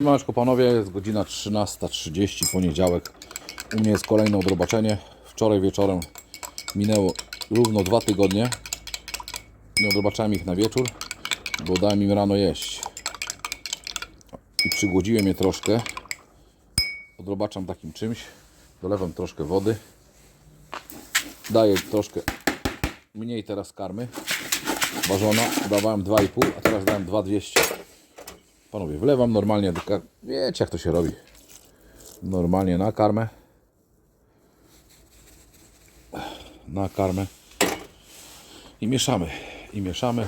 Siemaneczko panowie, jest godzina 13.30, poniedziałek. U mnie jest kolejne odrobaczenie. Wczoraj wieczorem minęło równo dwa tygodnie. Nie odrobaczałem ich na wieczór, bo dałem im rano jeść. I przygłodziłem je troszkę. Odrobaczam takim czymś. Dolewam troszkę wody. Daję troszkę mniej teraz karmy. Ważona. Dawałem 2,5, a teraz dałem 2,200. Panowie, wlewam normalnie do kar... Wiecie jak to się robi. Normalnie na karmę. Na karmę. I mieszamy. I mieszamy.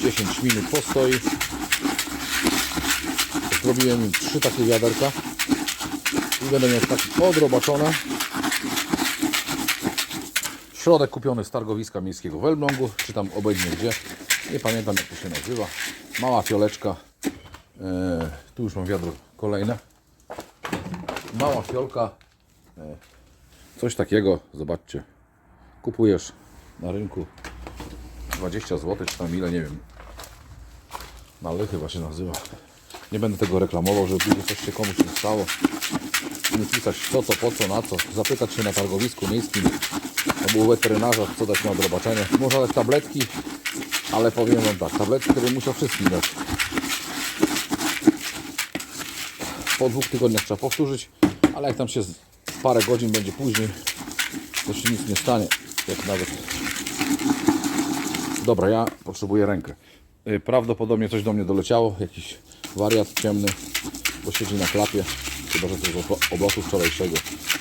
10 minut postoi. Zrobiłem trzy takie wiaderka. I będę miał takie odrobaczone. Środek kupiony z targowiska miejskiego w Elblągu, czy tam obojętnie gdzie. Nie pamiętam jak to się nazywa. Mała fioleczka. E, tu już mam wiadro kolejne. Mała fiolka. E, coś takiego, zobaczcie. Kupujesz na rynku 20 zł, czy tam ile, nie wiem. Mały chyba się nazywa. Nie będę tego reklamował, żeby coś się komuś nie stało. Nie pisać co to, po co, na co. Zapytać się na targowisku miejskim u weterynarza, co dać na odrobaczenie. Można dać tabletki, ale powiem wam tak, tabletki, które musiał wszystkim dać. Po dwóch tygodniach trzeba powtórzyć, ale jak tam się parę godzin będzie później, to się nic nie stanie. Jak nawet. Dobra, ja potrzebuję rękę. Y, Prawdopodobnie coś do mnie doleciało, jakiś wariat ciemny, bo siedzi na klapie, chyba że to z wczorajszego.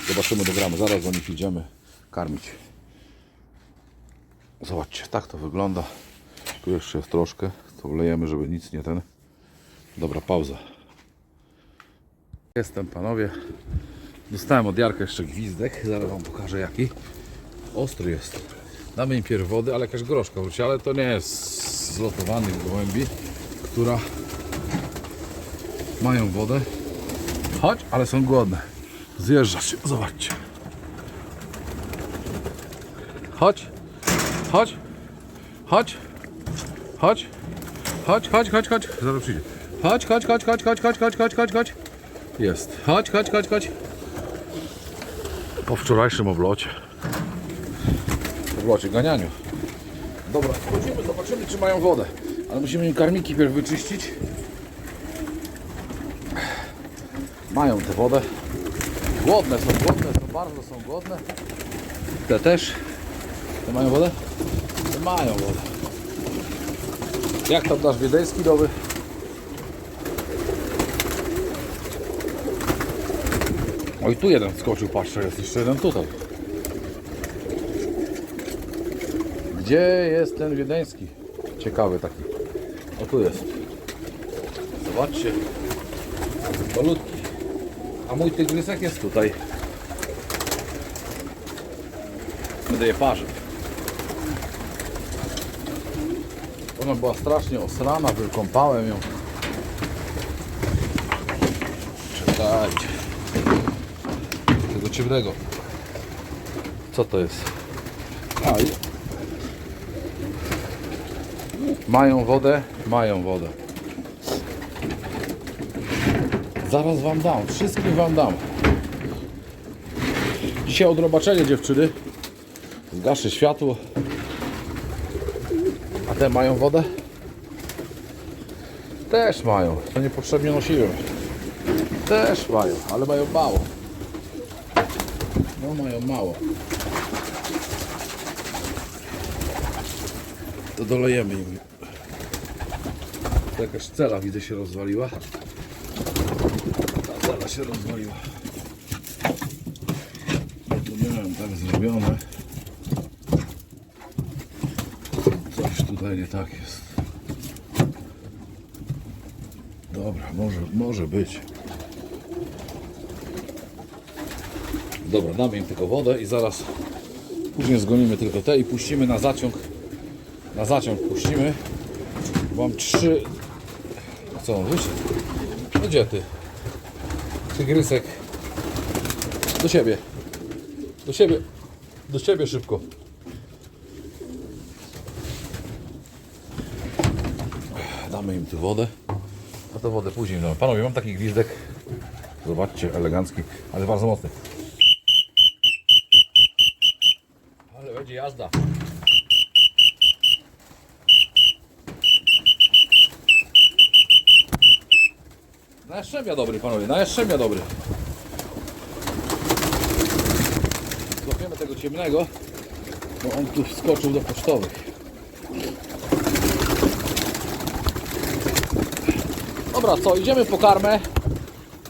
Zobaczymy, dogramy, zaraz do nich idziemy karmić. Zobaczcie, tak to wygląda. Tu jeszcze jest troszkę, to wlejemy, żeby nic nie ten. Dobra, pauza. Jestem, panowie. Dostałem od Jarka jeszcze gwizdek, zaraz wam pokażę jaki. Ostry jest. Damy im pierw wody, ale jakaś groszka wróci, ale to nie jest z lotowanych gołębi, która mają wodę. Chodź, ale są głodne. Zjeżdżać, zobaczcie. Chodź, chodź, chodź, chodź, chodź, chodź, chodź, chodź, zaraz przyjdzie. Chodź, chodź, chodź, chodź, chodź, chodź, chodź, chodź, chodź, chodź. Jest. Chodź, chodź, chodź, chodź. Po wczorajszym oblocie. Oblocie, ganianiu. Dobra, wchodzimy, zobaczymy, czy mają wodę. Ale musimy im karmiki pierw wyczyścić. Mają tę wodę. Głodne są, głodne są, bardzo są głodne. Te też. Te mają wodę? Te mają wodę. Jak tam dasz wiedeński doby? Oj, tu jeden skoczył, patrzę, jest jeszcze jeden tutaj. Gdzie jest ten wiedeński? Ciekawy taki. O tu jest. Zobaczcie. Malutki. A mój tygrysek jest tutaj. Będę je parzył. Ona była strasznie osrana, wykąpałem ją. Czekajcie. Tego ciemnego. Co to jest? A, mają wodę? Mają wodę. Zaraz wam dam, wszystkim wam dam. Dzisiaj odrobaczenie dziewczyny. Zgaszę światło. Te mają wodę? Też mają. To niepotrzebnie nosiłem. Też mają, ale mają mało. No mają mało. To dolejemy im. To jakaś cela widzę się rozwaliła. Ta cela się rozwaliła. No to miałem tak zrobione. Coś tutaj nie tak jest. Dobra, może, może być. Dobra, damy im tylko wodę i zaraz później zgonimy tylko te i puścimy na zaciąg. Na zaciąg puścimy. Mam trzy. Co on wyszedł? No gdzie ty? Tygrysek. Do siebie. Do siebie. Do siebie szybko. Damy im tu wodę. A to wodę później. No, panowie, mam taki gwizdek. Zobaczcie, elegancki, ale bardzo mocny. Ale będzie jazda. Na jaszczębia dobry, panowie, na jaszczębia dobry. Złapiemy tego ciemnego, bo on tu wskoczył do pocztowych. Dobra, co, idziemy po karmę.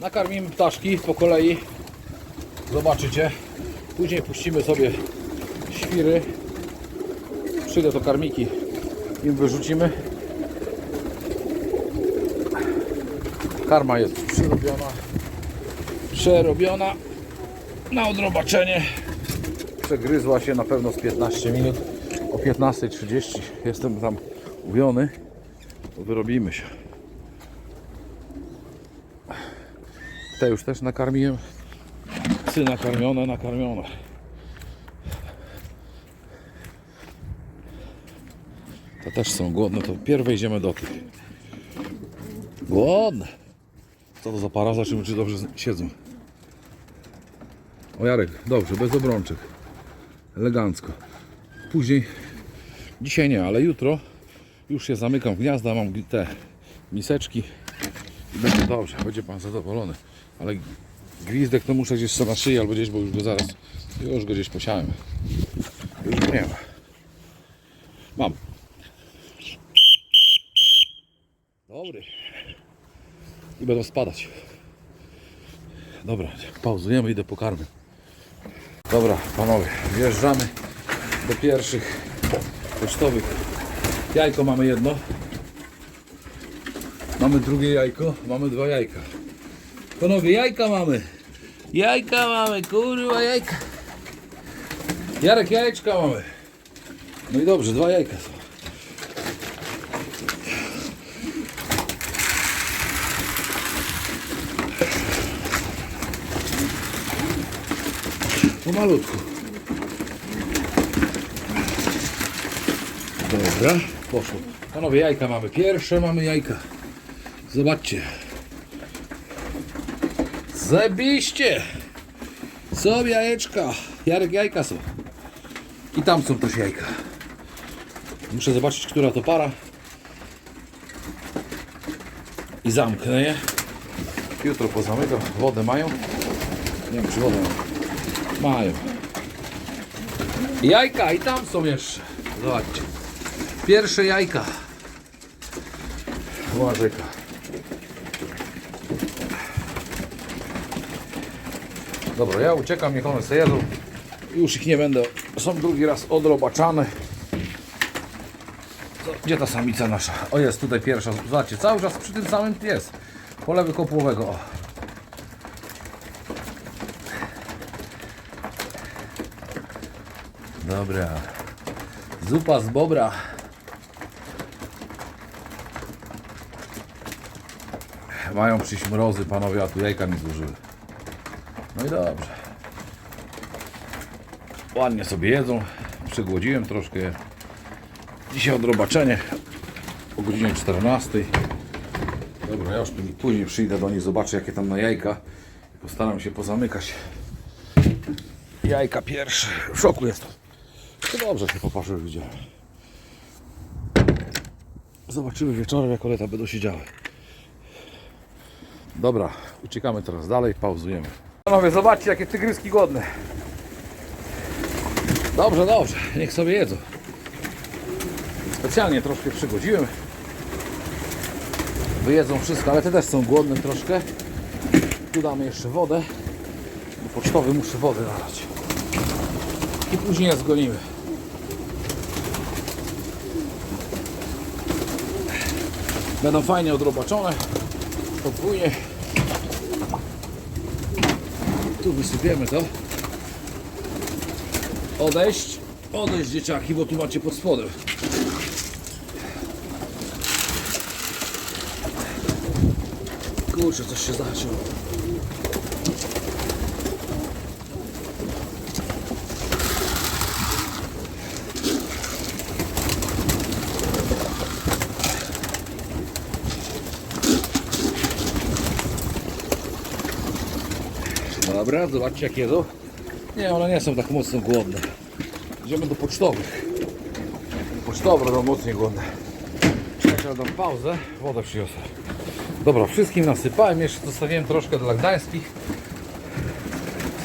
Nakarmimy ptaszki po kolei. Zobaczycie. Później puścimy sobie świry. Przyjdę to karmiki im wyrzucimy. Karma jest przerobiona. Przerobiona na odrobaczenie. Przegryzła się na pewno z 15 minut. O 15.30 jestem tam uwiony. Wyrobimy się. Te już też nakarmiłem. Psy nakarmione, nakarmione. Te też są głodne, to pierw wejdziemy do tych. Głodne. Co to za para? Zobaczymy, czy dobrze siedzą. O Jarek, dobrze, bez obrączek. Elegancko. Później, dzisiaj nie, ale jutro już się zamykam w gniazda, mam te miseczki i będzie dobrze, będzie Pan zadowolony. Ale gwizdek to muszę gdzieś na szyi albo gdzieś, bo już go zaraz, już go gdzieś posiałem. Już nie ma. Mam. Dobry. I będą spadać. Dobra, pauzujemy, idę po karmy. Dobra, panowie, wjeżdżamy do pierwszych pocztowych. Jajko mamy jedno. Mamy drugie jajko, mamy dwa jajka. Panowie, jajka mamy. Jajka mamy, kurwa jajka. Jarek, jajeczka mamy. No i dobrze, dwa jajka są. Pomalutku. Dobra, poszło. Panowie, jajka mamy. Pierwsze mamy jajka. Zobaczcie. Zabiście! Są jajeczka. Jarek, jajka są. I tam są też jajka. Muszę zobaczyć, która to para. I zamknę je. Jutro pozamykam. Wodę mają? Nie wiem, czy wodę mają. Mają. Jajka i tam są jeszcze. Zobaczcie. Pierwsze jajka. Łażeka. Dobra, ja uciekam, niech one sobie jedzą. Już ich nie będę. Są drugi raz odrobaczane. Gdzie ta samica nasza? O jest tutaj pierwsza. Zobaczcie, cały czas przy tym samym jest. Polewy kopłowego. O. Dobra. Zupa z bobra. Mają przyjść mrozy, panowie, a tu jajka mi złożyły. No i dobrze. Ładnie sobie jedzą. Przegłodziłem troszkę. Dzisiaj odrobaczenie o godzinie 14. Dobra, ja już później przyjdę do nich, zobaczę jakie tam na jajka. Postaram się pozamykać. Jajka pierwsze. W szoku jestem. To dobrze się popatrzę, widziałem. Zobaczymy wieczorem, jak one tam będą siedziały. Dobra, uciekamy teraz dalej, pauzujemy. Panowie, zobaczcie, jakie tygryski głodne. Dobrze, dobrze, niech sobie jedzą. Specjalnie troszkę przygodziłem. Wyjedzą wszystko, ale te też są głodne troszkę. Tu damy jeszcze wodę. Bo pocztowy muszę wodę nalać. I później je zgonimy. Będą fajnie odrobaczone. Podwójnie. Tu wysypiemy to. Odejść. Odejść dzieciaki, bo tu macie pod spodem. Kurczę, coś się zaciął. Dobra, zobaczcie jak jedzą. Nie, one nie są tak mocno głodne. Idziemy do pocztowych. Pocztowe będą mocniej głodne. Czekaj, dam pauzę. Wodę przyniosę. Dobra, wszystkim nasypałem. Jeszcze zostawiłem troszkę dla gdańskich.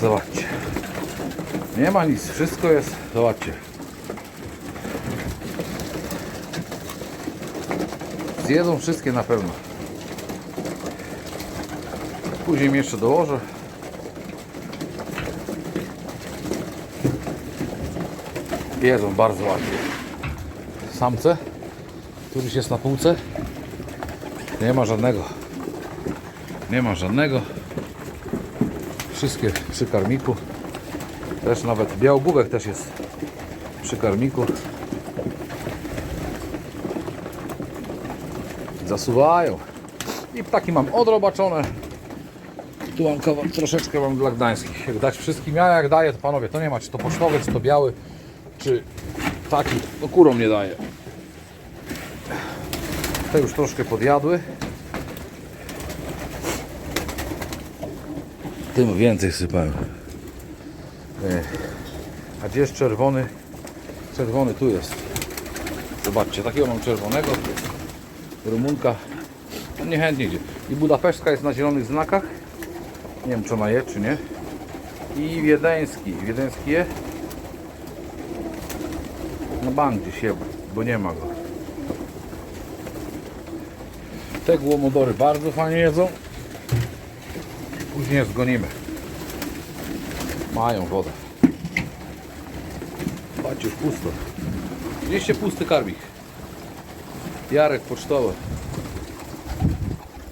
Zobaczcie. Nie ma nic. Wszystko jest. Zobaczcie. Zjedzą wszystkie na pewno. Później jeszcze dołożę. Jedzą bardzo ładnie. Samce, któryś jest na półce. Nie ma żadnego. Nie ma żadnego. Wszystkie przy karmiku. Też nawet białogłówek też jest przy karmiku. Zasuwają. I ptaki mam odrobaczone. Tu mam troszeczkę mam dla gdańskich. Jak dać wszystkim, ja jak daję, to panowie, to nie ma, czy to pocztowy, czy to biały, czy taki, no kurą nie daje. Te już troszkę podjadły. Tym więcej sypałem. A gdzie jest czerwony? Czerwony tu jest. Zobaczcie, takiego mam czerwonego. Rumunka. On niechętnie idzie. I Budapesztka jest na zielonych znakach. Nie wiem czy ona je, czy nie. I wiedeński. Wiedeński je. Na bank gdzieś je, bo nie ma go. Te głomodory bardzo fajnie jedzą. Później zgonimy. Mają wodę. Patrzcie, już pusto. Widzieliście pusty karbik. Jarek pocztowy.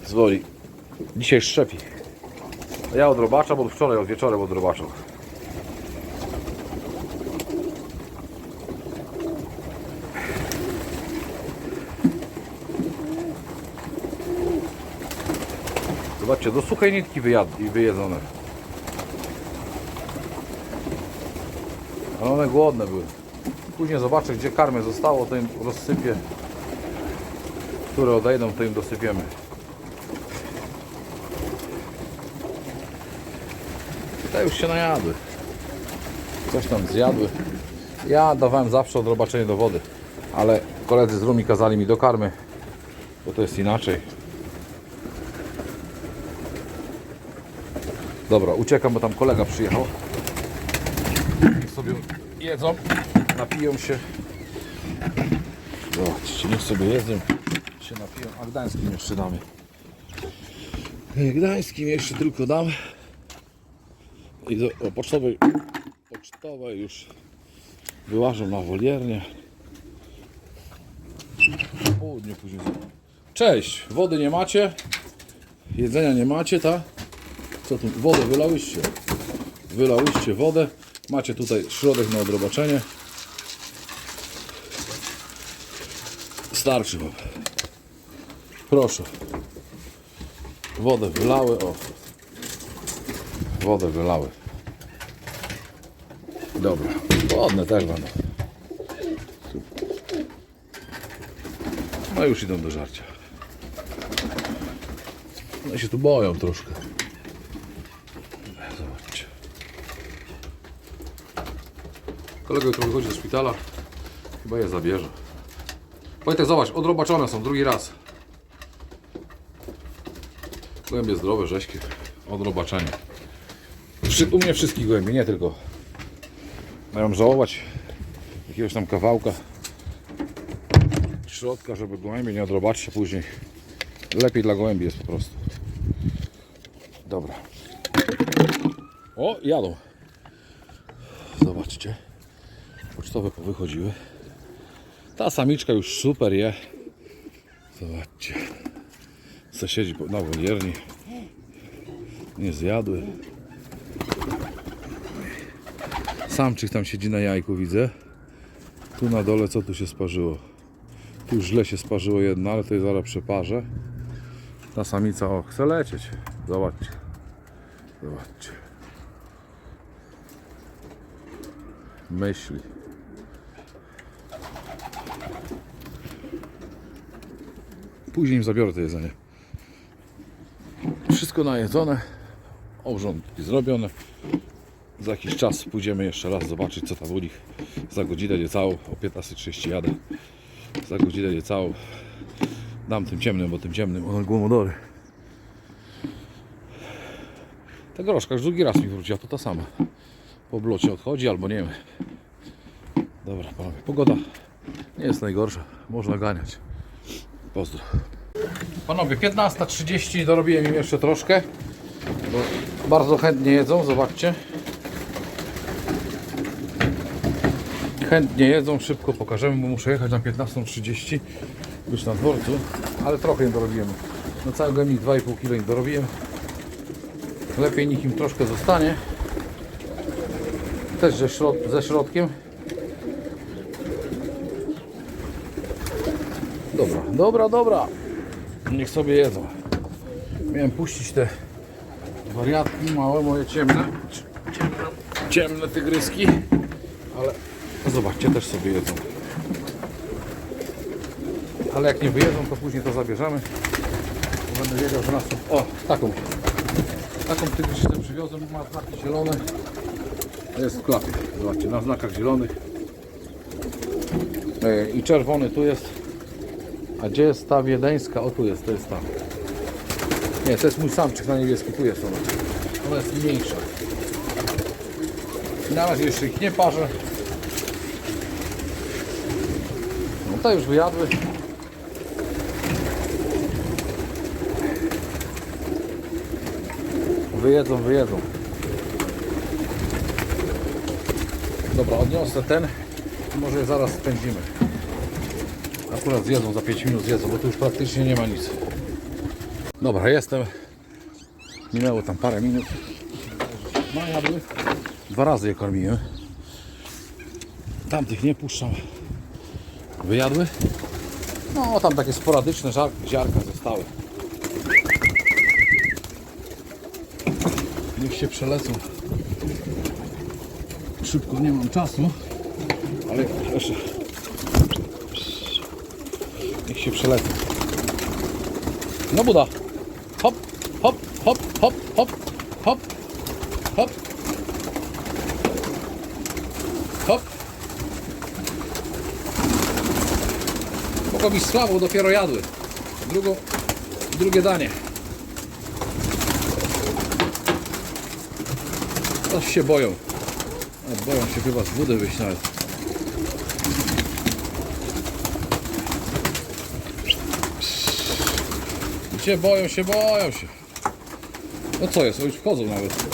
Zwoli. Dzisiaj szczepi. Ja od robacza, bo wczoraj od wieczorem od robacza. Do suchej nitki wyjad- i wyjedzone. Ale one głodne były. Później zobaczę, gdzie karmy zostało, to im rozsypię. Które odejdą, to im dosypiemy. Te już się najadły. Coś tam zjadły. Ja dawałem zawsze odrobaczenie do wody, ale koledzy z Rumi kazali mi do karmy, bo to jest inaczej. Dobra, uciekam, bo tam kolega przyjechał. Niech sobie jedzą, napiją się. Zobaczcie, niech sobie jedzą, się napiją. A Gdańskim jeszcze damy. Gdańskim jeszcze tylko damy. I do, o, pocztowej, pocztowe już wyłażą na woliernię. Po południu później. Cześć, wody nie macie? Jedzenia nie macie, tak? Co tu? Wodę wylałyście. Wylałyście wodę. Macie tutaj środek na odrobaczenie. Starczy wam. Proszę. Wodę wylały. O. Wodę wylały. Dobra. Wodne też będą. No już idą do żarcia. I się tu boją troszkę. Zobaczcie. Kolega jutro wychodzi ze szpitala. Chyba je zabierze. Wojtek, zobacz, odrobaczone są drugi raz. Głębie zdrowe, rzeźkie. Odrobaczenie. U mnie wszystkich głębi, nie tylko. Mają żałować jakiegoś tam kawałka środka, żeby gołębie nie odrobaczyć się później. Lepiej dla gołębi jest po prostu. Dobra. O, jadą. Zobaczcie. Pocztowe powychodziły. Ta samiczka już super je. Zobaczcie. Co siedzi po- na wolierni. Nie zjadły. Samczyk tam siedzi na jajku, widzę. Tu na dole co tu się sparzyło? Tu źle się sparzyło jedno, ale jest zaraz przeparzę. Ta samica, o, chce lecieć. Zobaczcie. Zobaczcie. Myśli. Później im zabiorę to jedzenie. Wszystko najedzone. obrządki zrobione. Za jakiś czas pójdziemy jeszcze raz zobaczyć co tam u nich. Za godzinę niecałą, o 15.30 jadę. Za godzinę niecałą. Dam tym ciemnym, bo tym ciemnym one głomodory. Ta groszka już drugi raz mi wróciła, to ta sama. Po blocie odchodzi albo nie wiem. Dobra panowie, pogoda nie jest najgorsza. Można ganiać. Pozdro. Panowie, 15.30 dorobiłem im jeszcze troszkę. Bo bardzo chętnie jedzą, zobaczcie. Chętnie jedzą, szybko pokażemy, bo muszę jechać na 15.30 być na dworcu, ale trochę im dorobiłem. Na cały gemik 2,5 kg im dorobiłem. Lepiej niech im troszkę zostanie. Też ze, środ ze środkiem. Dobra, dobra, dobra. Niech sobie jedzą. Miałem puścić te wariatki małe, moje ciemne. Ciemne, ciemne tygryski. Ale zobaczcie, też sobie jedzą. Ale jak nie wyjedzą, to później to zabierzemy. Będę wiedział, że nas. O, taką. Taką tygrysicę przywiozłem, ma znaki zielone. Jest w klapie. Zobaczcie, na znakach zielonych. E, I czerwony tu jest. A gdzie jest ta wiedeńska? O tu jest, to jest ta. Nie, to jest mój samczyk na niebieski, tu jest ona. Ona jest mniejsza. Na razie jeszcze ich nie parzę. No te już wyjadły. Wyjedzą, wyjedzą. Dobra, odniosę ten może zaraz spędzimy. Akurat zjedzą, za 5 minut zjedzą, bo tu już praktycznie nie ma nic. Dobra, jestem. Minęło tam parę minut. No jadły. Dwa razy je karmiłem. Tamtych nie puszczam. Wyjadły. No, tam takie sporadyczne ziarka zostały. Niech się przelecą. Szybko nie mam czasu, ale jeszcze się przelecą. No Buda. Hop, hop, hop, hop, hop, hop, hop. Hop. Być słabo, dopiero jadły. Drugie danie. Coś się boją. Boją się chyba z wody wyjść nawet. Gdzie boją się, boją się. No co jest, o już wchodzą nawet.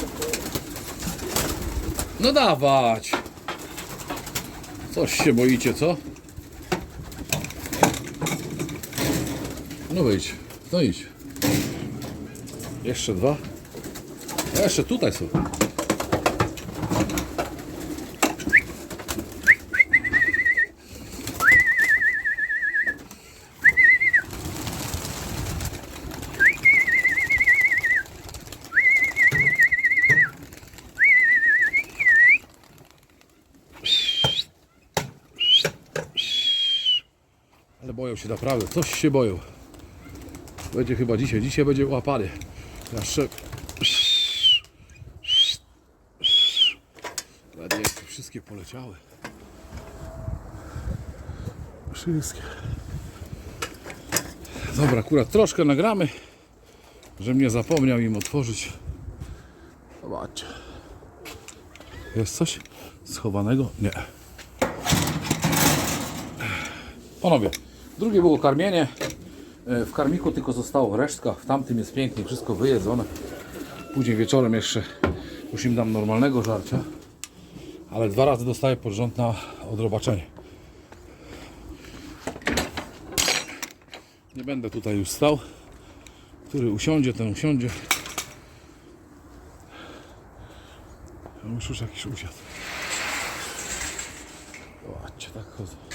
No dawać. Coś się boicie, co? No wyjdź, no idź. Jeszcze dwa. Jeszcze tutaj są. Boją się naprawdę, coś się boją. Będzie chyba dzisiaj, dzisiaj będzie łapany. Jeszcze... Ładnie wszystkie poleciały. Wszystkie. Dobra, akurat troszkę nagramy, żebym nie zapomniał im otworzyć. Zobaczcie. Jest coś schowanego? Nie. Panowie, drugie było karmienie. E, W karmiku tylko zostało resztka. W tamtym jest pięknie, wszystko wyjedzone. Później wieczorem jeszcze już im dam normalnego żarcia. Ale dwa razy dostaję pod rząd na odrobaczenie. Nie będę tutaj już stał. Który usiądzie, ten usiądzie. Już już jakiś usiadł. Zobaczcie, tak chodzą.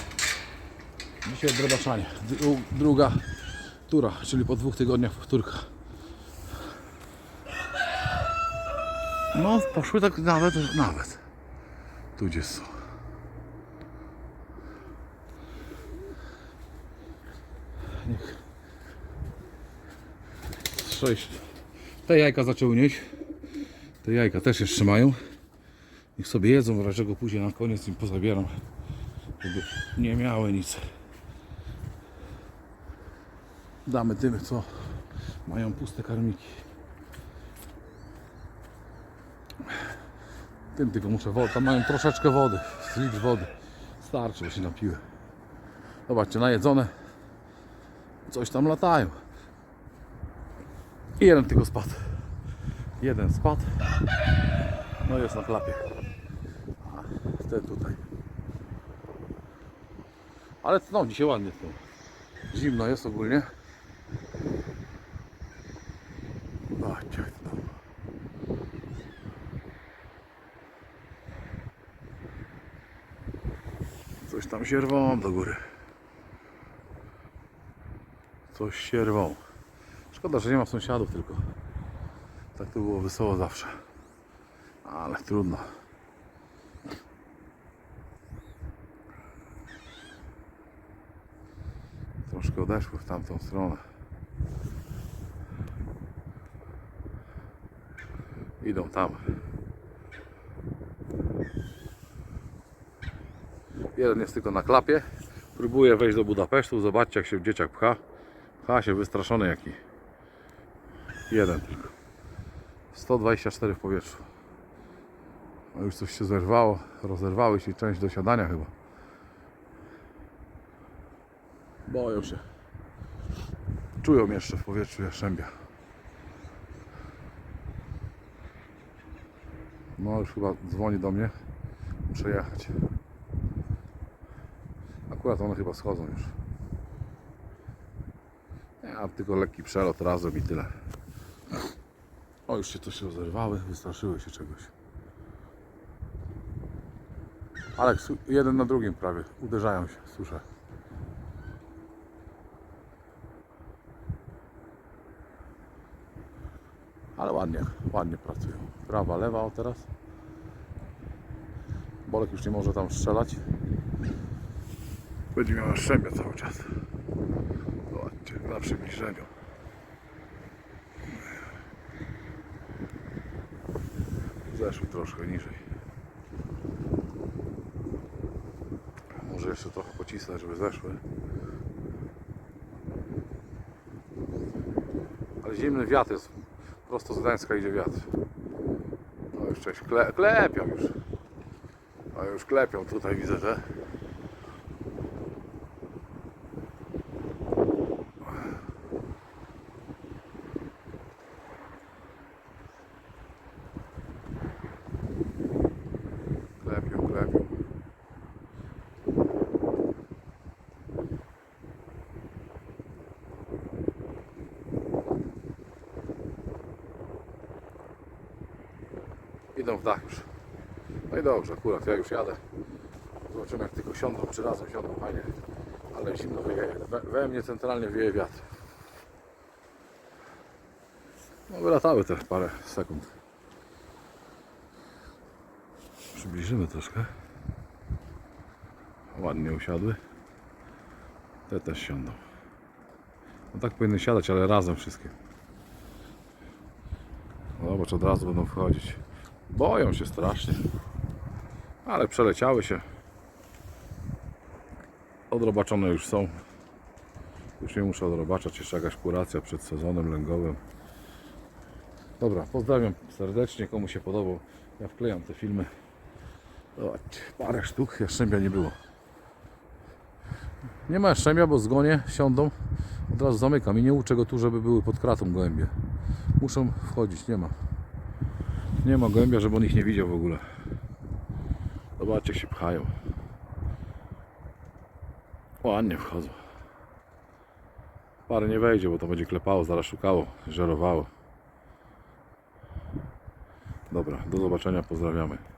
Dzisiaj odrobaczanie. Dru- Druga tura, czyli po dwóch tygodniach powtórka. No, poszły tak nawet, nawet. Tu gdzie są. Niech. Sześć. Te jajka zaczęły nieść. Te jajka też jeszcze mają. Niech sobie jedzą, w razie czego później na koniec im pozabieram, żeby nie miały nic. Damy tym, co mają puste karmiki. Tym tylko muszę wodę. Tam mają troszeczkę wody. Litr wody. Starczy, bo się napiły. Zobaczcie, najedzone. Coś tam latają. I jeden tylko spadł. Jeden spadł. No jest na klapie. A ten tutaj. Ale no, dzisiaj ładnie tu. Zimno jest ogólnie. To. Coś tam się rwą do góry. Coś się rwą. Szkoda, że nie ma sąsiadów tylko. Tak to było wesoło zawsze. Ale trudno. Troszkę odeszły w tamtą stronę. Idą tam. Jeden jest tylko na klapie. Próbuje wejść do Budapesztu. Zobaczcie jak się dzieciak pcha. Pcha się wystraszony jaki. Jeden tylko. 124 w powietrzu. No już coś się zerwało. Rozerwały się część do siadania chyba. Boją się. Czują jeszcze w powietrzu jaszczębia. No już chyba dzwoni do mnie. Muszę jechać. Akurat one chyba schodzą już. Ja tylko lekki przelot razem i tyle. O, już się coś rozerwały, wystraszyły się czegoś. Aleks, jeden na drugim prawie. Uderzają się, słyszę. Ale ładnie, ładnie pracują. Prawa, lewa o teraz. Bolek już nie może tam strzelać. Będzie miał szczębia cały czas. Zobaczcie, na przybliżeniu. Zeszły troszkę niżej. Może jeszcze trochę pocisnąć, żeby zeszły. Ale zimny wiatr jest. Prosto z Gdańska idzie wiatr. No już cześć. Kle, klepią już. A już klepią tutaj widzę, że. Klepią, klepią. Idą w dach już. No i dobrze, akurat ja już jadę. Zobaczymy jak tylko siądą, czy razem siądą fajnie. Ale zimno wieje. We, we mnie centralnie wieje wiatr. No wylatały te parę sekund. Przybliżymy troszkę. Ładnie usiadły. Te też siądą. No tak powinny siadać, ale razem wszystkie. No Zobacz, od razu będą wchodzić. Boją się strasznie. Ale przeleciały się. Odrobaczone już są. Już nie muszę odrobaczać. Jeszcze jakaś kuracja przed sezonem lęgowym. Dobra, pozdrawiam serdecznie. Komu się podobał, ja wklejam te filmy. Zobaczcie, parę sztuk jaszczębia nie było. Nie ma jaszczębia, bo zgonie siądą. Od razu zamykam i nie uczę go tu, żeby były pod kratą gołębie. Muszą wchodzić, nie ma. Nie ma gołębia, żeby on ich nie widział w ogóle. Zobaczcie, jak się pchają. Ładnie wchodzą. Parę nie wejdzie, bo to będzie klepało, zaraz szukało, żerowało. Dobra, do zobaczenia, pozdrawiamy.